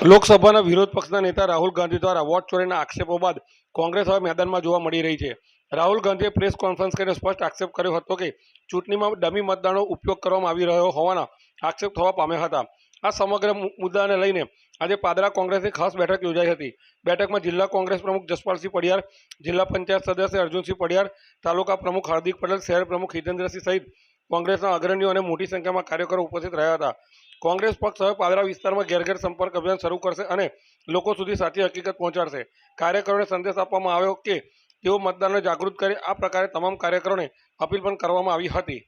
લોકસભાના વિરોધ પક્ષના નેતા રાહુલ ગાંધી દ્વારા વોટ ચોરીના આક્ષેપો બાદ કોંગ્રેસ હવે મેદાનમાં જોવા મળી રહી છે. રાહુલ ગાંધીએ પ્રેસ કોન્ફરન્સ કરીને સ્પષ્ટ આક્ષેપ કર્યો હતો કે ચૂંટણીમાં ડમી મતદાનનો ઉપયોગ કરવામાં આવી રહ્યો હોવાના આક્ષેપ થવા પામ્યા હતા. આ સમગ્ર મુદ્દાને લઈને આજે પાદરા કોંગ્રેસની ખાસ બેઠક યોજાઈ હતી. બેઠકમાં જિલ્લા કોંગ્રેસ પ્રમુખ જસપાલસિંહ પડિયાર, જિલ્લા પંચાયત સદસ્ય અર્જુનસિંહ પડિયાર, તાલુકા પ્રમુખ હાર્દિક પટેલ, શહેર પ્રમુખ હિતેન્દ્રસિંહ સહિત કોંગ્રેસના અગ્રણીઓ અને મોટી સંખ્યામાં કાર્યકરો ઉપસ્થિત રહ્યા હતા. કોંગ્રેસ પક્ષ હવે પાદરા વિસ્તારમાં ઘેર ઘેર સંપર્ક અભિયાન શરૂ કરશે અને લોકો સુધી સાચી હકીકત પહોંચાડશે. કાર્યકરોને સંદેશ આપવામાં આવ્યો કે તેઓ મતદારને જાગૃત કરે. આ પ્રકારે તમામ કાર્યકરોને અપીલ પણ કરવામાં આવી હતી.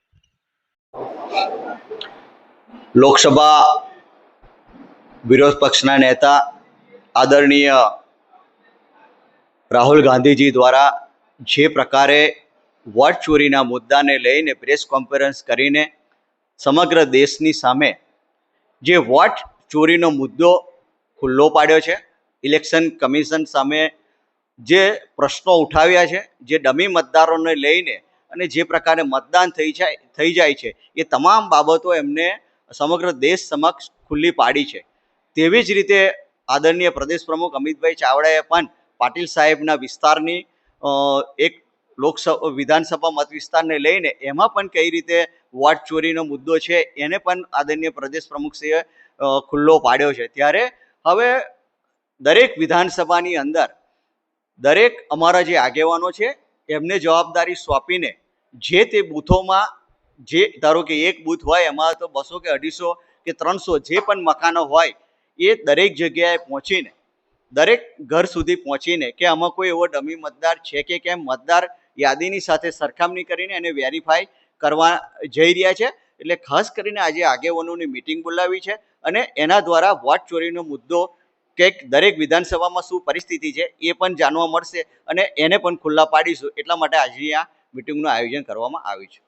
લોકસભા વિરોધ પક્ષના નેતા આદરણીય રાહુલ ગાંધીજી દ્વારા જે પ્રકારે વોટ ચોરીના મુદ્દાને લઈને પ્રેસ કોન્ફરન્સ કરીને સમગ્ર દેશની સામે જે વોટ ચોરીનો મુદ્દો ખુલ્લો પાડ્યો છે. ઇલેક્શન કમિશન સામે જે પ્રશ્નો ઉઠાવ્યા છે, જે ડમી મતદારોને લઈને અને જે પ્રકારે મતદાન થઈ જાય થઈ જાય છે, એ તમામ બાબતો એમને સમગ્ર દેશ સમક્ષ ખુલ્લી પાડી છે. તેવી જ રીતે આદરણીય પ્રદેશ પ્રમુખ અમિતભાઈ ચાવડાએ પણ પાટીલ સાહેબના વિસ્તારની એક લોકસભા, વિધાનસભા મત વિસ્તારને લઈને એમાં પણ કઈ રીતે વોટ ચોરીનો મુદ્દો છે, એને પણ આદરણીય પ્રદેશ પ્રમુખશ્રીએ ખુલ્લો પાડ્યો છે. ત્યારે હવે દરેક વિધાનસભાની અંદર દરેક અમારા જે આગેવાનો છે, એમને જવાબદારી સોંપીને જે તે બૂથોમાં, જે ધારો કે એક બૂથ હોય, એમાં તો બસો કે અઢીસો કે ત્રણસો જે પણ મકાનો હોય, એ દરેક જગ્યાએ પહોંચીને, દરેક ઘર સુધી પહોંચીને કે આમાં કોઈ એવો ડમી મતદાર છે કે કેમ, મતદાર યાદીની સાથે સરખામણી કરીને એને વેરીફાઈ કરવા જઈ રહ્યા છે. એટલે ખાસ કરીને આજે આગેવાનોની મિટિંગ બોલાવી છે અને એના દ્વારા વોટ ચોરીનો મુદ્દો કંઈક દરેક વિધાનસભામાં શું પરિસ્થિતિ છે એ પણ જાણવા મળશે અને એને પણ ખુલ્લા પાડીશું. એટલા માટે આજે આ મિટિંગનું આયોજન કરવામાં આવ્યું છે.